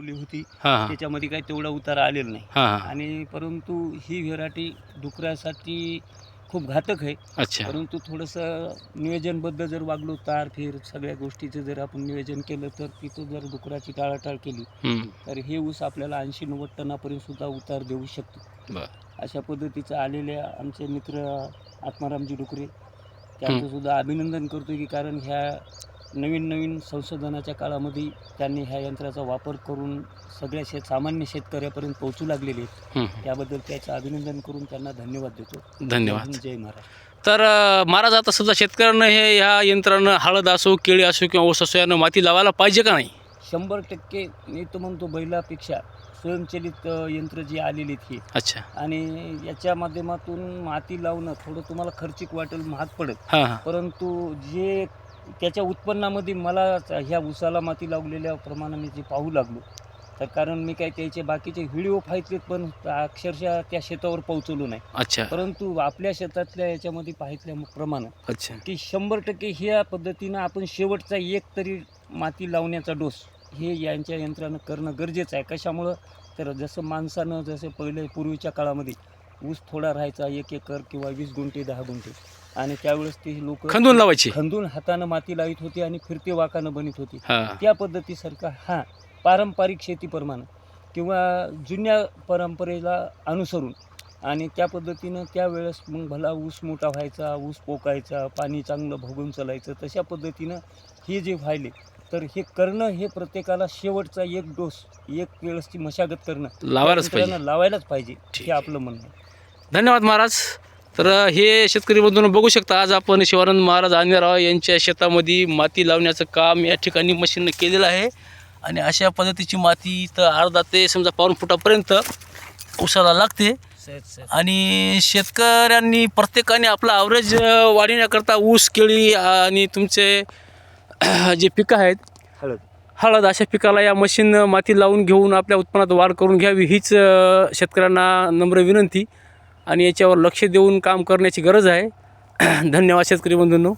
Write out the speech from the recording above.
ठेवली होती. हां हां. त्याच्यामध्ये काही तेवढा उतारा आलेला नाही. हां हां. आणि परंतु ही व्हेरायटी डुकरासाठी खूप घातक आहे. अच्छा. परंतु थोडंसं नियोजनबद्ध जर वागलो तार फिर सगळ्या गोष्टीचं जर आपण नियोजन केलं तर तिथं जर डुकराची टाळाटाळ केली हम्म. तर हे ऊस आपल्याला ऐंशी नव्वद टनापर्यंत सुद्धा उतार देऊ शकतो. बरं. अशा पद्धतीचं आलेल्या आमचे मित्र आत्मारामजी डुकरे त्यांचं सुद्धा अभिनंदन करतो की कारण ह्या नवीन नवीन संशोधनाच्या काळामध्ये त्यांनी ह्या यंत्राचा वापर करून सगळ्या शेत सामान्य शेतकऱ्यापर्यंत पोहोचू लागलेले आहेत. त्याबद्दल त्याचं अभिनंदन करून त्यांना धन्यवाद देतो. धन्यवाद. जय महाराज तर महाराज आता समजा शेतकऱ्यांना हे ह्या यंत्रानं हळद असो केळी असो किंवा ऊस असो यानं माती लावायला पाहिजे का नाही? शंभर टक्के मी तर म्हणतो बैलापेक्षा स्वयंचलित यंत्र जी आलेली आहेत ही. अच्छा. आणि याच्या माध्यमातून माती लावणं थोडं तुम्हाला खर्चिक वाटेल महाग पडत. हां. परंतु जे त्याच्या उत्पन्नामध्ये मला ह्या उसाला माती लावलेल्या प्रमाणे मी जे पाहू लागलो. तर कारण मी काय त्याचे बाकीचे व्हिडिओ पाहितलेत पण अक्षरशः त्या शेतावर पोहोचलो नाही. अच्छा. परंतु आपल्या शेतातल्या याच्यामध्ये पाहितल्याप्रमाणे अच्छा. की शंभर टक्के ह्या पद्धतीनं आपण शेवटचा एक तरी माती लावण्याचा डोस हे यांच्या यंत्रानं करणं गरजेचं आहे. कशामुळं? तर जसं माणसानं जसं पहिले पूर्वीच्या काळामध्ये ऊस थोडा राहायचा एक एकर किंवा वीस गुंठे दहा गुंठे. आणि त्यावेळेस ते लोक खंदून लावायची. खंदून हातानं माती लावित होती आणि फिरते वाकानं बनित होती. त्या पद्धतीसारखा हा पारंपरिक शेतीप्रमाणे किंवा जुन्या परंपरेला अनुसरून आणि त्या पद्धतीनं त्यावेळेस मग भला ऊस मोठा व्हायचा ऊस पोकायचा पाणी चांगलं भोगून चालायचं तशा पद्धतीनं हे जे व्हायले तर हे करणं हे प्रत्येकाला शेवटचा एक डोस एक वेळेसची मशागत करणं. लावायलाच पाहिजे. हे आपलं म्हणणं. धन्यवाद महाराज. तर हे शेतकरी बंधूंनो बघू शकता आज आपण शिवानंद महाराज आंजराव यांच्या शेतामध्ये माती लावण्याचं काम या ठिकाणी मशीननं केलेलं आहे. आणि अशा पद्धतीची माती तर अर्धा ते समजा पाऊन फुटापर्यंत उसाला लागते. आणि शेतकऱ्यांनी प्रत्येकाने आपला ॲव्हरेज वाढविण्याकरता ऊस केळी आणि तुमचे जे पिकं आहेत हळद. हळद अशा पिकाला या मशीन माती लावून घेऊन आपल्या उत्पन्नात वाढ करून घ्यावी हीच शेतकऱ्यांना नम्र विनंती. आणि याच्यावर लक्ष देऊन काम करण्याची गरज आहे. धन्यवाद शेतकरी बंधूंनो.